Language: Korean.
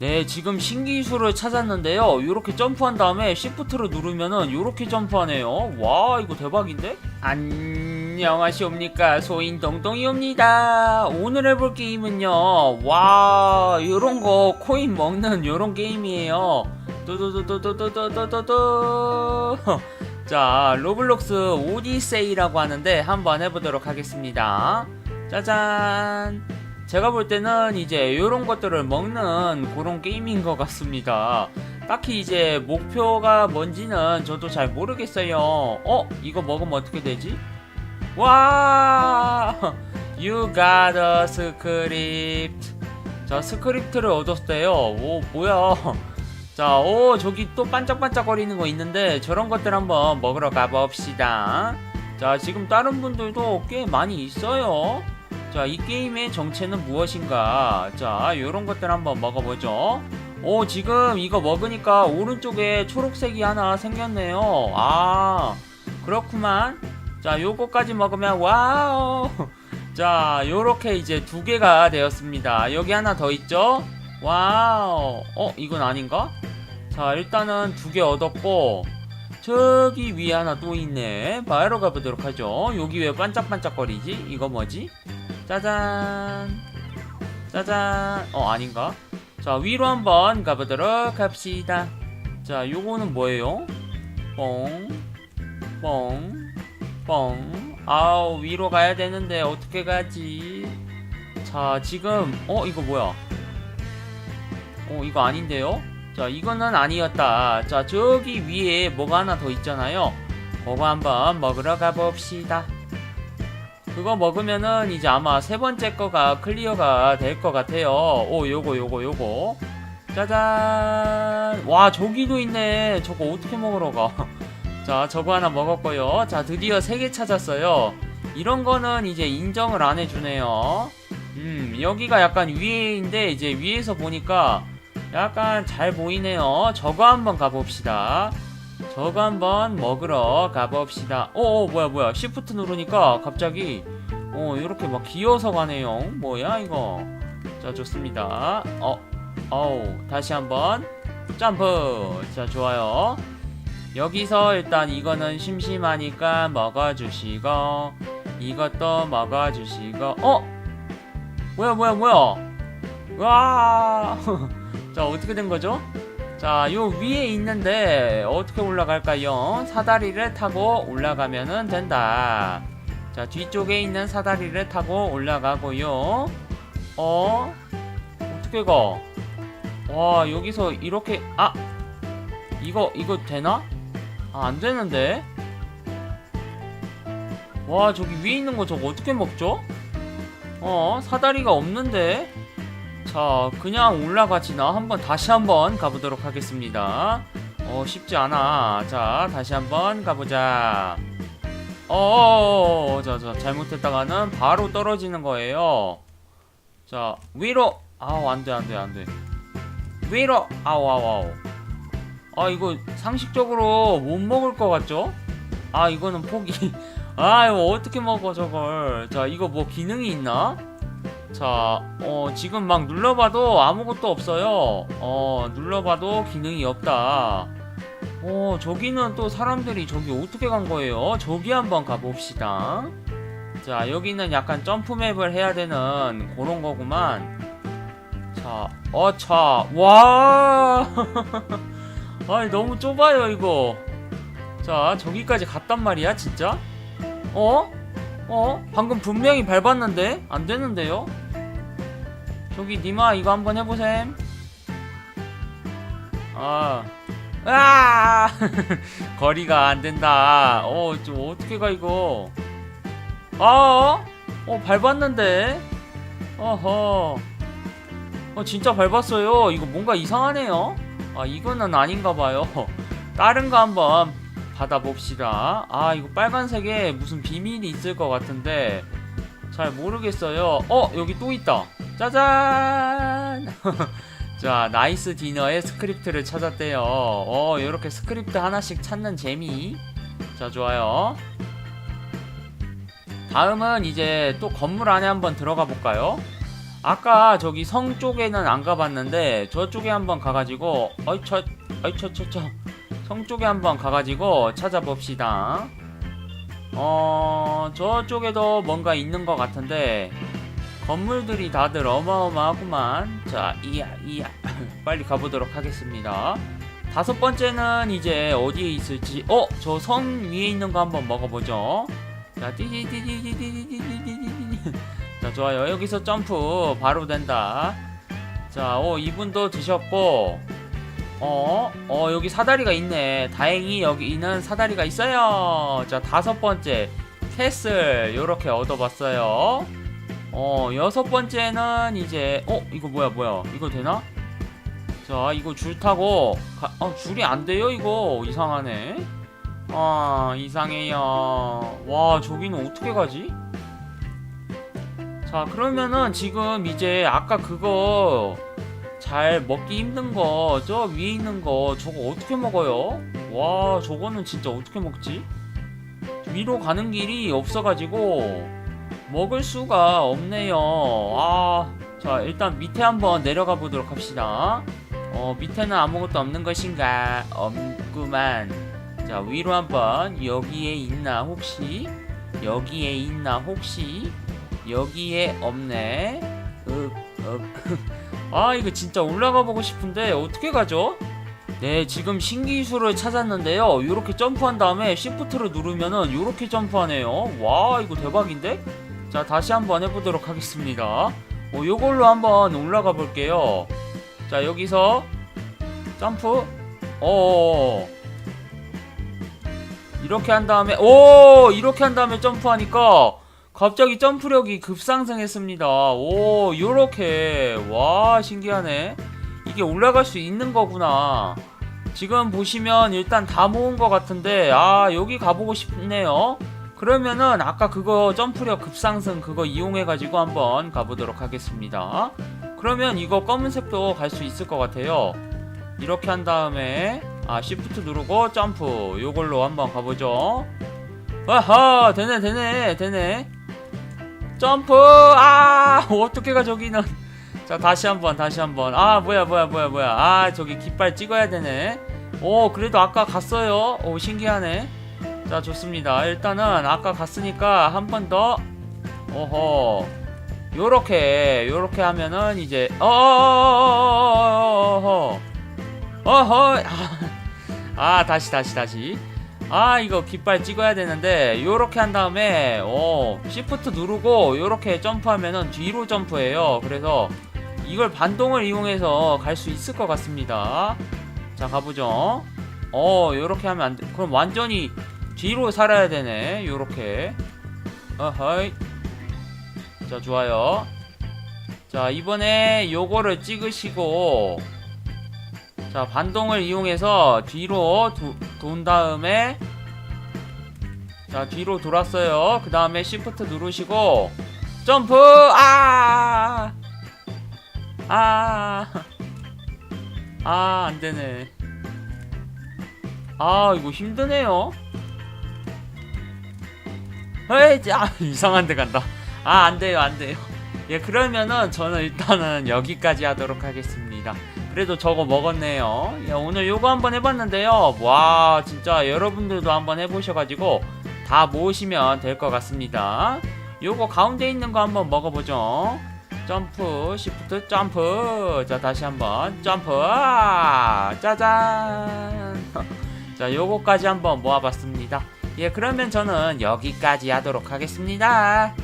네, 지금 신기술을 찾았는데요. 이렇게 점프한 다음에 시프트를 누르면은 이렇게 점프하네요. 와, 이거 대박인데? 안녕하시옵니까. 소인 동동이옵니다. 오늘 해볼 게임은요. 와, 요런 거 코인 먹는 요런 게임이에요. 뚜두두두두두두두두. 자, 로블록스 오디세이라고 하는데 한번 해보도록 하겠습니다. 짜잔. 제가 볼 때는 이제 이런 것들을 먹는 그런 게임인 것 같습니다. 딱히 이제 목표가 뭔지는 저도 잘 모르겠어요. 어? 이거 먹으면 어떻게 되지? 와! You got a script. 자, 스크립트를 얻었대요. 오, 뭐야. 자, 오, 저기 또 반짝반짝거리는 거 있는데 저런 것들 한번 먹으러 가봅시다. 자, 지금 다른 분들도 꽤 많이 있어요. 자, 이 게임의 정체는 무엇인가? 자, 요런 것들 한번 먹어보죠. 오, 지금 이거 먹으니까 오른쪽에 초록색이 하나 생겼네요. 아, 그렇구만. 자, 요거까지 먹으면 와우. 자, 요렇게 이제 두 개가 되었습니다. 여기 하나 더 있죠? 와우. 어, 이건 아닌가? 자, 일단은 두 개 얻었고, 저기 위에 하나 또 있네. 바로 가보도록 하죠. 여기 왜 반짝반짝거리지? 이거 뭐지? 짜잔. 짜잔. 어, 아닌가? 자, 위로 한번 가보도록 합시다. 자, 요거는 뭐예요? 뻥, 뻥, 뻥. 아우, 위로 가야 되는데, 어떻게 가지? 자, 지금, 어, 이거 뭐야? 어, 이거 아닌데요? 자, 이거는 아니었다. 자, 저기 위에 뭐가 하나 더 있잖아요. 그거 한번 먹으러 가봅시다. 그거 먹으면은 이제 아마 세 번째 거가 클리어가 될 것 같아요. 오, 요거, 요거, 요거. 짜잔. 와, 저기도 있네. 저거 어떻게 먹으러 가? 자, 저거 하나 먹었고요. 자, 드디어 세 개 찾았어요. 이런 거는 이제 인정을 안 해주네요. 음, 여기가 약간 위에인데, 이제 위에서 보니까 약간 잘 보이네요. 저거 한번 가봅시다. 저거 한번 먹으러 가봅시다. 어, 어 뭐야 뭐야 시프트 누르니까 갑자기 어 이렇게 막 기어서 가네요. 뭐야 이거? 자 좋습니다. 어, 어우 다시 한번 점프. 자 좋아요. 여기서 일단 이거는 심심하니까 먹어주시고 이것도 먹어주시고 어 뭐야 뭐야 뭐야 와. 자 어떻게 된 거죠? 자, 요 위에 있는데 어떻게 올라갈까요? 사다리를 타고 올라가면은 된다. 자, 뒤쪽에 있는 사다리를 타고 올라가고요. 어? 어떻게 가? 와, 여기서 이렇게 아! 이거 이거 되나? 아, 안 되는데. 와, 저기 위에 있는 거 저거 어떻게 먹죠? 어, 사다리가 없는데. 자, 그냥 올라가지나 한번 다시 한번 가보도록 하겠습니다. 어, 쉽지 않아. 자, 다시 한번 가보자. 어, 자, 자, 잘못했다가는 바로 떨어지는 거예요. 자, 위로. 아우, 안 돼, 안 돼, 안 돼. 위로. 아우, 아우, 아우. 아, 이거 상식적으로 못 먹을 것 같죠? 아, 이거는 포기. 아, 이거 어떻게 먹어, 저걸. 자, 이거 뭐 기능이 있나? 자, 어, 지금 막 눌러봐도 아무것도 없어요. 어, 눌러봐도 기능이 없다. 어, 저기는 또 사람들이 저기 어떻게 간 거예요? 저기 한번 가봅시다. 자, 여기는 약간 점프맵을 해야 되는 그런 거구만. 자, 어, 차. 와! 아니, 너무 좁아요, 이거. 자, 저기까지 갔단 말이야, 진짜? 어? 어? 방금 분명히 밟았는데? 안 되는데요? 저기 니마 이거 한번 해보셈 아 아! 거리가 안 된다. 어, 좀 어떻게 가 이거? 아, 어, 밟았는데. 어허. 어, 진짜 밟았어요. 이거 뭔가 이상하네요. 아, 이거는 아닌가 봐요. 다른 거 한번 받아봅시다. 아, 이거 빨간색에 무슨 비밀이 있을 것 같은데 잘 모르겠어요. 어, 여기 또 있다. 짜잔! 자, 나이스 디너의 스크립트를 찾았대요. 어, 이렇게 스크립트 하나씩 찾는 재미. 자, 좋아요. 다음은 이제 또 건물 안에 한번 들어가 볼까요? 아까 저기 성 쪽에는 안 가봤는데 저쪽에 한번 가가지고 어이 저 어이 저저저 성 쪽에 한번 가가지고 찾아봅시다. 어 저쪽에도 뭔가 있는 것 같은데 건물들이 다들 어마어마하구만. 자 이야 이야 빨리 가보도록 하겠습니다. 다섯 번째는 이제 어디에 있을지 어 저 성 위에 있는 거 한번 먹어보죠. 자 띠디디디디디디디디디디 자 좋아요 여기서 점프 바로 된다 자오 이분도 드셨고 어, 어, 여기 사다리가 있네. 다행히 여기는 사다리가 있어요. 자, 다섯 번째, 캐슬, 요렇게 얻어봤어요. 어, 여섯 번째는 이제, 어, 이거 뭐야, 뭐야. 이거 되나? 자, 이거 줄 타고, 가, 어, 줄이 안 돼요, 이거. 이상하네. 아, 이상해요. 와, 저기는 어떻게 가지? 자, 그러면은 지금 이제 아까 그거 잘 먹기 힘든 거, 저 위에 있는 거, 저거 어떻게 먹어요? 와, 저거는 진짜 어떻게 먹지? 위로 가는 길이 없어가지고, 먹을 수가 없네요. 아, 자, 일단 밑에 한번 내려가 보도록 합시다. 어, 밑에는 아무것도 없는 것인가? 없구만. 자, 위로 한번, 여기에 있나, 혹시? 여기에 있나, 혹시? 여기에 없네. 윽, 윽. 아 이거 진짜 올라가 보고 싶은데 어떻게 가죠? 네 지금 신기술을 찾았는데요. 요렇게 점프한 다음에 시프트를 누르면은 요렇게 점프하네요. 와 이거 대박인데? 자 다시 한번 해보도록 하겠습니다. 어, 요걸로 한번 올라가 볼게요. 자 여기서 점프. 어. 이렇게 한 다음에 오 이렇게 한 다음에 점프하니까 갑자기 점프력이 급상승했습니다. 오, 요렇게. 와, 신기하네. 이게 올라갈 수 있는 거구나. 지금 보시면 일단 다 모은 것 같은데, 아, 여기 가보고 싶네요. 그러면은 아까 그거 점프력 급상승 그거 이용해가지고 한번 가보도록 하겠습니다. 그러면 이거 검은색도 갈 수 있을 것 같아요. 이렇게 한 다음에, 아, 시프트 누르고 점프. 요걸로 한번 가보죠. 아하, 되네, 되네, 되네. 점프 아 어떻게 가 저기는 자 다시 한 번 다시 한 번 아 뭐야 뭐야 뭐야 뭐야 아 저기 깃발 찍어야 되네 오 그래도 아까 갔어요 오 신기하네 자 좋습니다 일단은 아까 갔으니까 한 번 더 오호 요렇게 요렇게 하면은 이제 어어어어어어어 어허 아 다시 다시 다시 아 이거 깃발 찍어야 되는데 요렇게 한 다음에 어 시프트 누르고 요렇게 점프하면은 뒤로 점프해요. 그래서 이걸 반동을 이용해서 갈 수 있을 것 같습니다. 자 가보죠. 어 요렇게 하면 안돼. 그럼 완전히 뒤로 살아야 되네 요렇게. 어허이. 자 좋아요. 자 이번에 요거를 찍으시고 자 반동을 이용해서 뒤로 도, 돈 다음에 자 뒤로 돌았어요. 그 다음에 시프트 누르시고 점프! 아! 아! 아 안되네. 아 이거 힘드네요. 에이 아 이상한 데 간다. 아 안돼요 안돼요. 예 그러면은 저는 일단은 여기까지 하도록 하겠습니다 그래도 저거 먹었네요. 야, 오늘 요거 한번 해봤는데요. 와, 진짜 여러분들도 한번 해보셔가지고 다 모으시면 될 것 같습니다. 요거 가운데 있는 거 한번 먹어보죠. 점프, 시프트, 점프. 자, 다시 한번 점프. 아, 짜잔. 자, 요거까지 한번 모아봤습니다. 예, 그러면 저는 여기까지 하도록 하겠습니다.